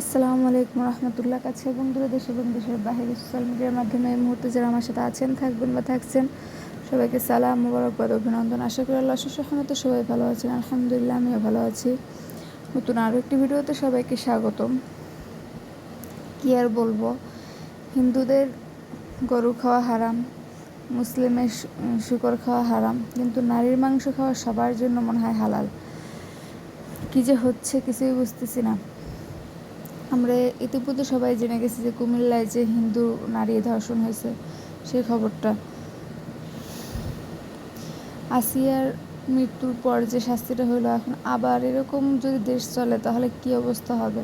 আসসালামু আলাইকুম রহমতুল্লাহ কাছে এবং দূরে দেশ এবং দেশের বাইরে সোশ্যাল মিডিয়ার মাধ্যমে এই মুহূর্তে যারা আমার সাথে আছেন, থাকবেন বা থাকছেন, সবাইকে সালাম মোবারকবাদ অভিনন্দন। আশা করি আল্লাহ সহমতে সবাই ভালো আছেন। আলহামদুলিল্লাহ, আমিও ভালো আছি। নতুন আরও একটি ভিডিওতে সবাইকে স্বাগতম। কী আর বলব? হিন্দুদের গরু খাওয়া হারাম, মুসলিমের শুকর খাওয়া হারাম, কিন্তু নারীর মাংস খাওয়া সবার জন্য মনে হয় হালাল। কী যে হচ্ছে কিছুই বুঝতেছি না। আমরা ইতিপূর্বে সবাই জেনে গেছি যে কুমিল্লায় যে হিন্দু নারী ধর্ষণ হয়েছে সেই খবরটা। আসিয়ার মৃত্যুর পর যে শাস্তিটা হলো, এখন আবার এরকম যদি দেশ চলে, তাহলে কি অবস্থা হবে?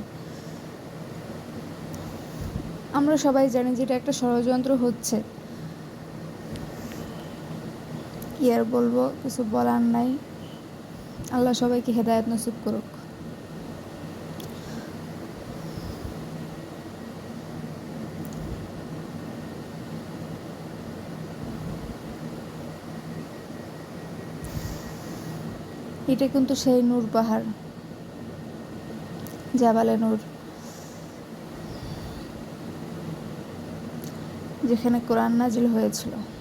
আমরা সবাই জানি যে এটা একটা ষড়যন্ত্র হচ্ছে। কি আর বলব, কিছু বলার নাই। আল্লাহ সবাইকে হেদায়ত নসিব করুক। এটা কিন্তু সেই নূর পাহাড়। জাবালে নূর। যেখানে কোরআন নাজিল হয়েছিল।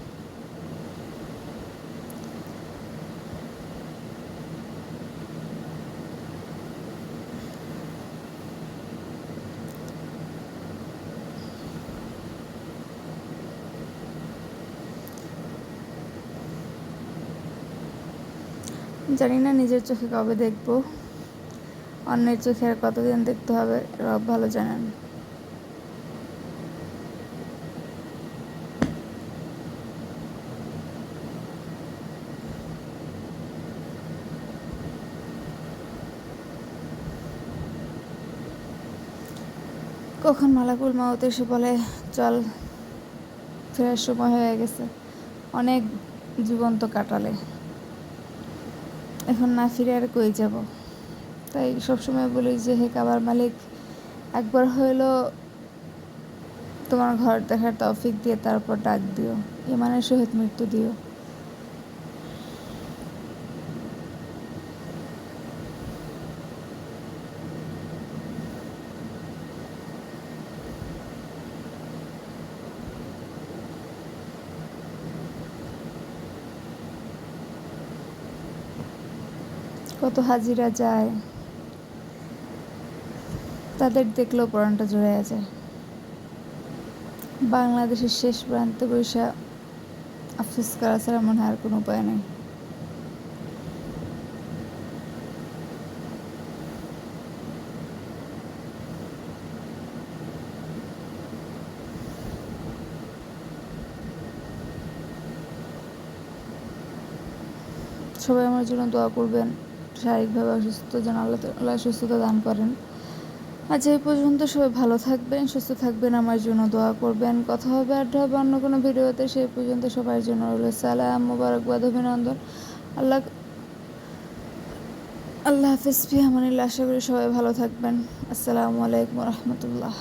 জানি না নিজের চোখে কবে দেখব। অন্যের চোখে আর কতদিন দেখতে হবে, রব ভালো জানেন। কখন মালাকুল মাউত এসে বলে, চল, ফেরার সময় হয়ে গেছে। অনেক জীবন্ত কাটালে। এখন না ফিরে আর কই যাব? তাই সবসময় বলি যে, হে কাবার মালিক, একবার হইল তোমার ঘর দেখার তৌফিক দিয়ে তারপর ডাক দিও। ইমানের সহিত মৃত্যু দিও। কত হাজিরা যায়, তাদের দেখলেও পড়ানটা জুড়ে যায় বাংলাদেশের শেষ প্রান্তে বৈশা আফসোস করা ছাড়া মনে হয় আর কোনো উপায় নেই। সবাই আমার জন্য দোয়া করবেন। শারীরিকভাবে অসুস্থ, যেন আল্লাহ সুস্থতা দান করেন। আজ এই পর্যন্ত সবাই ভালো থাকবেন, সুস্থ থাকবেন, আমার জন্য দোয়া করবেন। কথা হবে আড্ডা হবে অন্য কোনো ভিডিওতে সেই পর্যন্ত সবার জন্য রইল। সালাম, মোবারকবাদ, অভিনন্দন। আল্লাহ আল্লাহ হাফিজ ফি আমানিল্লা আশা করি সবাই ভালো থাকবেন। আসসালামু আলাইকুম রহমতুল্লাহ।